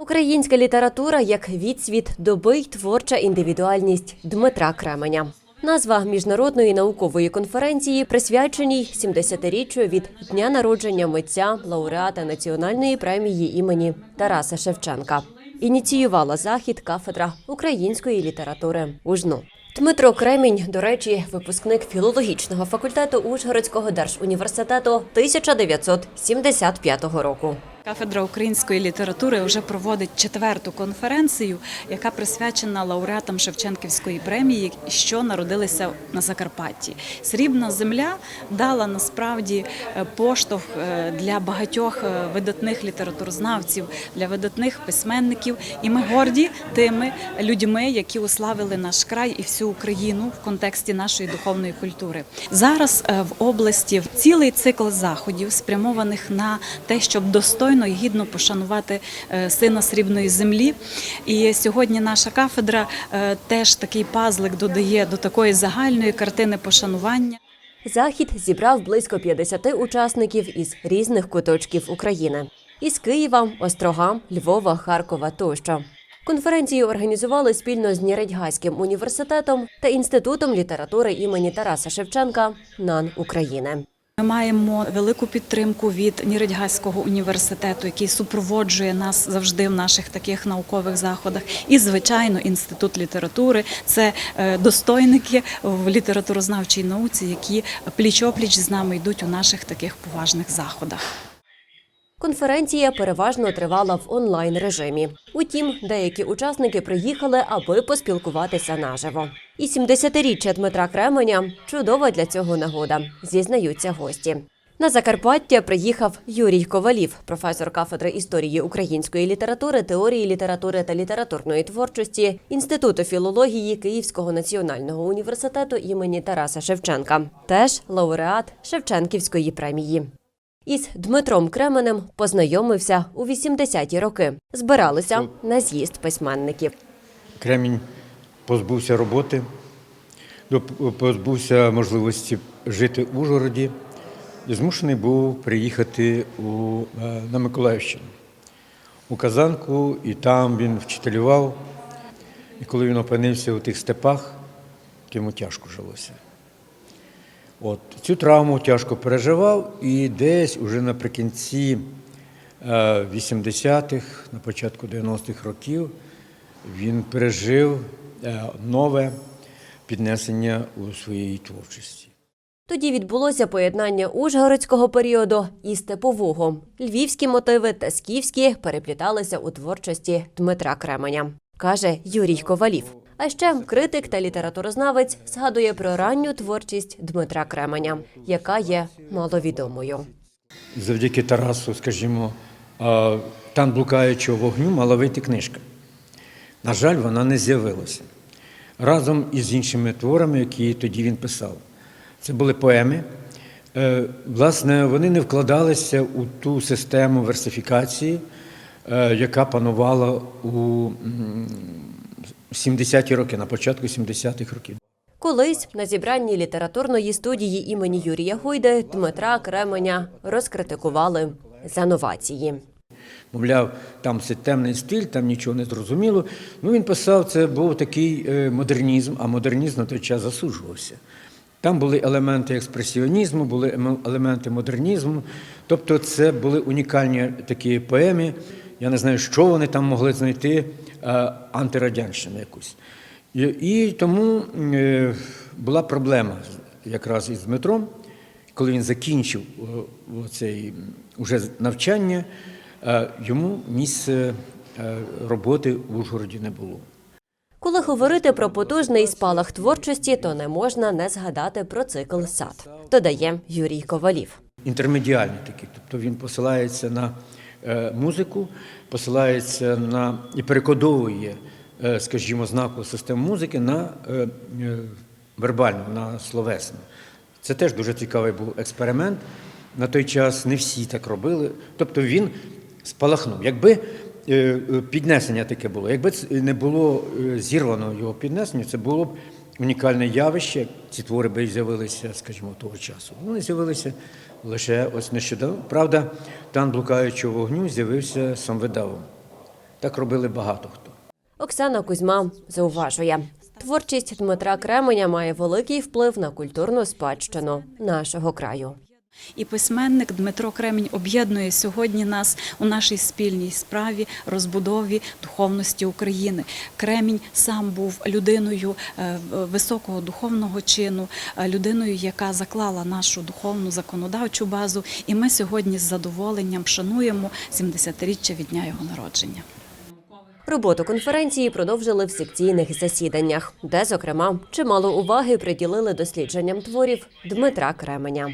Українська література як відсвіт доби й творча індивідуальність Дмитра Кременя. Назва міжнародної наукової конференції присвяченій 70-річчю від дня народження митця, лауреата національної премії імені Тараса Шевченка. Ініціювала захід кафедра української літератури УЖНУ. Дмитро Кремінь, до речі, випускник філологічного факультету Ужгородського держуніверситету 1975 року. Кафедра української літератури вже проводить четверту конференцію, яка присвячена лауреатам Шевченківської премії, що народилися на Закарпатті. Срібна земля дала насправді е, поштовх е, для багатьох е, видатних літературознавців, для видатних письменників. І ми горді тими людьми, які уславили наш край і всю Україну в контексті нашої духовної культури. Зараз в області цілий цикл заходів спрямованих на те, щоб достойно і гідно пошанувати е, сина срібної землі. І сьогодні наша кафедра е, теж такий пазлик додає до такої загальної картини пошанування. Захід зібрав близько 50 учасників із різних куточків України із Києва, Острога, Львова, Харкова тощо. Конференцію організували спільно з Нєредьгаським університетом та інститутом літератури імені Тараса Шевченка НАН України. Ми маємо велику підтримку від Ніридьгаського університету, який супроводжує нас завжди в наших таких наукових заходах. І, звичайно, інститут літератури це е, достойники в літературознавчій науці, які пліч-опліч з нами йдуть у наших таких поважних заходах. Конференція переважно тривала в онлайн режимі. Утім, деякі учасники приїхали, аби поспілкуватися наживо. І 70-річчя Дмитра Кременя чудова для цього нагода, зізнаються гості. На Закарпаття приїхав Юрій Ковалів, професор кафедри історії української літератури, теорії літератури та літературної творчості Інституту філології Київського національного університету імені Тараса Шевченка, теж лауреат Шевченківської премії. Із Дмитром Кременем познайомився у 80-ті роки. Збиралися на з'їзд письменників. Кремінь позбувся роботи, позбувся можливості жити в Ужгороді і змушений був приїхати у, е, на Миколаївщину, у Казанку, і там він вчителював. І коли він опинився у тих степах, йому тяжко жилося. От, цю травму тяжко переживав, і десь уже наприкінці е, 80-х, на початку 90-х років, він пережив е, нове піднесення у своїй творчості. Тоді відбулося поєднання ужгородського періоду і степового. Львівські мотиви та скіфські перепліталися у творчості Дмитра Кременя, каже Юрій Ковалів. А ще критик та літературознавець згадує про ранню творчість Дмитра Кременя, яка є маловідомою. Завдяки Тарасу, скажімо, е, «Тан блукаючого вогню мала вийти книжка. На жаль, вона не з'явилася. Разом із іншими творами, які тоді він писав. Це були поеми. Е, Власне, вони не вкладалися у ту систему версифікації, е, яка панувала у м, 70-ті роки, на початку 70-х років. Колись на зібранні літературної студії імені Юрія Гойди Дмитра Кременя розкритикували за новації. Мовляв, там все темний стиль, там нічого не зрозуміло. Ну, він писав, це був такий е, модернізм, а модернізм на той час засуджувався. Там були елементи експресіонізму, були ем- елементи модернізму. Тобто це були унікальні такі поеми. Я не знаю, що вони там могли знайти е, антирадянщину якусь. І, тому е, була проблема якраз із Дмитром, коли він закінчив цей уже навчання, йому місце е, роботи в Ужгороді не було. Коли говорити про потужний спалах творчості, то не можна не згадати про цикл сад, додає Юрій Ковалів. інтермедіальний такий. Тобто він посилається на е, музику, посилається на і перекодовує, е, скажімо, знакову систему музики на е, е, вербальну, на словесну. Це теж дуже цікавий був експеримент. На той час не всі так робили. Тобто він спалахнув. Якби е, е, піднесення таке було, якби не було е, зірвано його піднесення, це було б унікальне явище. Ці твори би з'явилися, скажімо, того часу. Вони з'явилися лише ось нещодавно. Правда, тан блукаючого вогню з'явився сам видавом Так робили багато хто. Оксана Кузьма зауважує, творчість Дмитра Кременя має великий вплив на культурну спадщину нашого краю. І письменник Дмитро Кремінь об'єднує сьогодні нас у нашій спільній справі розбудові духовності України. Кремінь сам був людиною е, високого духовного чину, е, людиною, яка заклала нашу духовну законодавчу базу. І ми сьогодні з задоволенням шануємо 70-річчя від дня його народження. Роботу конференції продовжили в секційних засіданнях, де, зокрема, чимало уваги приділили дослідженням творів Дмитра Кременя.